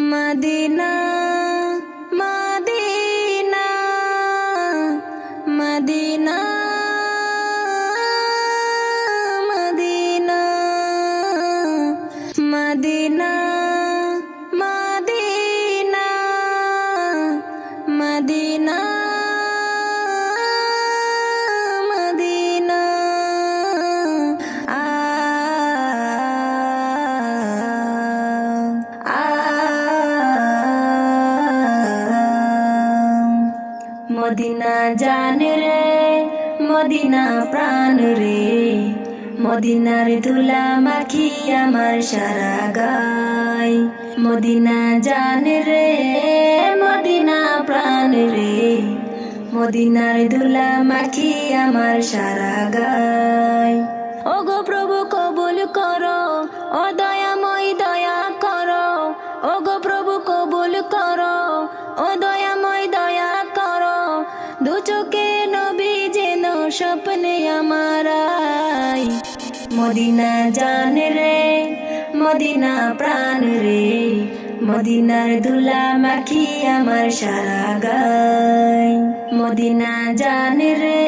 Medina Medina জানে রে, Medina প্রাণ রে। মদিনার ধুলা মাখি আমার সারা গায়। মদিনা জানে রে, মদিনা প্রাণ রে। মদিনার ধুলা মাখি আমার সারা গায়। ও গো প্রভু কবুল করো ও দয়াময় দয়া করো। ও গো প্রভু স্বপ্নে আমারাই মদিনা জান রে, মদিনা প্রাণ রে। মদিনার ধুলা মাখি আমার সারা গায় মদিনা জান রে,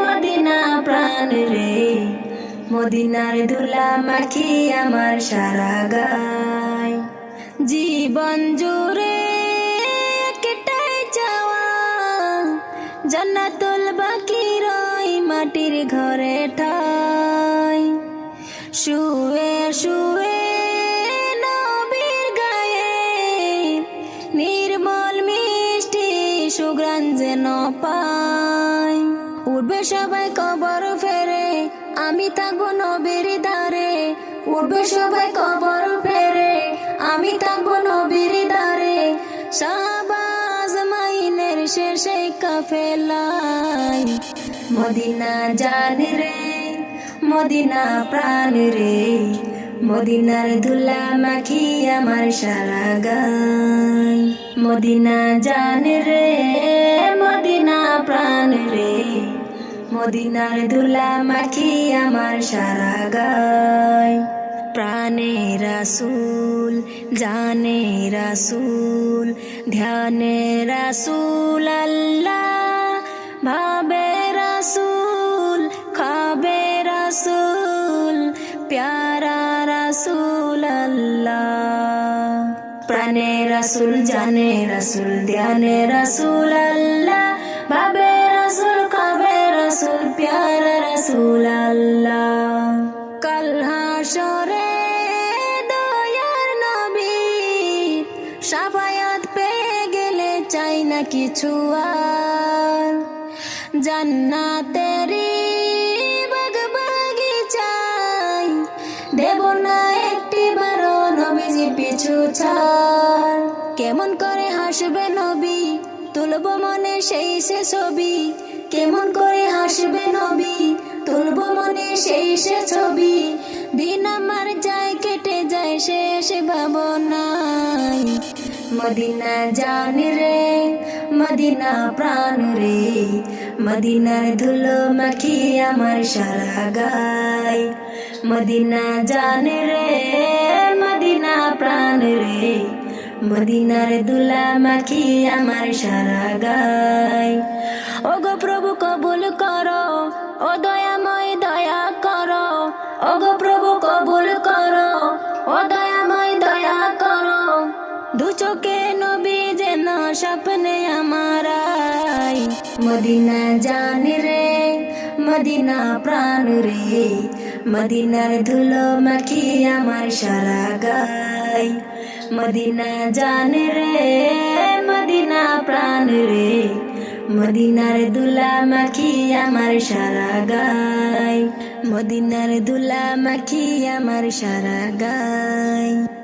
মদিনা প্রাণ রে। মদিনার ধুলা মাখি আমার সারা গায় জীবন জুড়ে শুয়ে শুয়ে নবীর গায়ে নির্মল মিষ্টি সুগ্রাণ যেন পাই। উঠবে সবাই কবর ফেরে, আমি থাকব নবীর ধারে উঠবে সবাই কবর ফেরে, আমি থাকব নবীর ধারে শাহবাজ মাইনের শেষে কাফেলাই মদিনা জান রে। মদিনা প্রাণ রে। মদিনার ধুলা মাখি আমার সারা গায় মদিনা জান রে, মদিনা প্রাণ রে। মদিনার ধুলা মাখি আমার সারা গায় প্রাণে রাসুল, জানে রাসুল, ধ্যানে রাসুল আল্লাহ। প্যারা রাসুল প্রাণে রাসুল জানে রাসুল ধ্যানে রাসুল আল্লাহ ভাবে রাসুল খাবে রাসুল প্যারা রাসুল আল্লাহ কাল হাসরে দয়ার নবী সাফায়াত পেয়ে গেলে চাই না কিছু আর জান্নাতেরি পিছু ছাড় কেমন করে হাসবে নবী? তুলব মনে সেই সে ছবি। কেমন করে হাসবে নবী? তুলব মনে সেই সে ছবি। দিন আমার যায়, কেটে যায় শেষ ভাবনাই মদিনা জান রে, মদিনা প্রাণ রে। মদিনার ধুলো মাখি আমার সারা গায়। মদিনা জান রে মদিনা প্রাণ রে। মদিনার দুলা মাখি আমার সারা গায়। ও গো প্রভু কবুল করো, ও দয়াময় দয়া করো। ও গো প্রভু কবুল করো, ও দয়াময় দয়া করো। দু চোখে নবী যেন স্বপ্নে আমারাই মদিনা জান রে, মদিনা প্রাণ রে। মদিনার ধুলো মাখি আমার সারা গাই। মদিনা জান রে, মদিনা প্রাণ রে। মদিনার দুলা মাখি আমার সারা গাই। মদিনার দুলা মাখি আমার সারা গায়